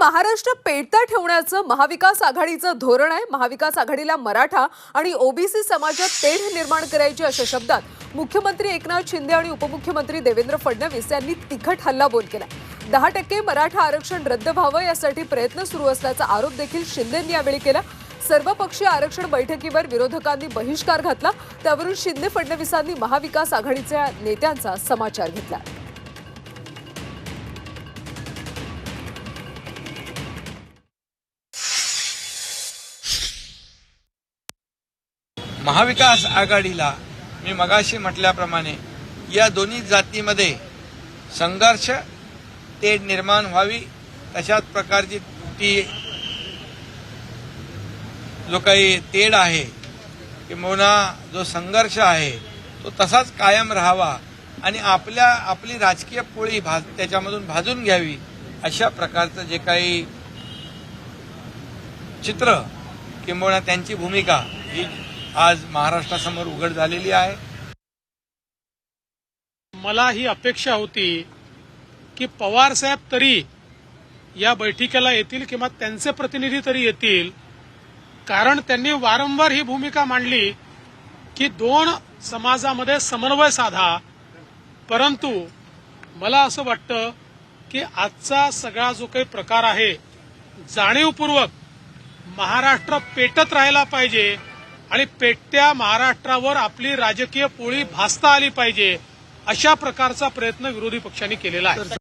महाराष्ट्र पेटता ठेवण्याचं महाविकास आघाडीचं धोरण आहे. महाविकास आघाडीला मराठा आणि ओबीसी समाजात पेढ निर्माण करायची अशा शब्दात मुख्यमंत्री एकनाथ शिंदे आणि उपमुख्यमंत्री देवेंद्र फडणवीस यांनी तिखट हल्लाबोल केला. दहा टक्के मराठा आरक्षण रद्द व्हावं यासाठी प्रयत्न सुरू असल्याचा आरोप देखील शिंदेंनी यावेळी केला. सर्वपक्षीय आरक्षण बैठकीवर विरोधकांनी बहिष्कार घातला. त्यावरून शिंदे फडणवीसांनी महाविकास आघाडीच्या नेत्यांचा समाचार घेतला. महाविकास आघाडीला मी मगाशी म्हटल्याप्रमाणे या दोन्ही जातीमध्ये संघर्ष तेढ निर्माण व्हावी तशाच प्रकारची ती जो काही तेढ आहे किंबहुना जो संघर्ष आहे तो तसाच कायम राहावा आणि आपल्या आपली राजकीय पोळी भाज त्याच्यामधून भाजून घ्यावी अशा प्रकारचं जे काही चित्र किंबहुना त्यांची भूमिका ही आज महाराष्ट्रासमोर उघड झालेली आहे. मला ही अपेक्षा होती की पवार साहेब तरी या बैठकीला येतील किंवा त्यांचे प्रतिनिधी तरी येतील. कारण त्यांनी वारंवार ही भूमिका मांडली की दोन समाजामध्ये समन्वय साधा. परंतु मला असं वाटतं की आजचा सगळा जो काही प्रकार आहे जाणीवपूर्वक महाराष्ट्र पेटत राहायला पाहिजे. आणि पेटत्या महाराष्ट्रावर आपली राजकीय पोळी भासता आली पाहिजे अशा प्रकारचा प्रयत्न विरोधी पक्षांनी केलेला आहे.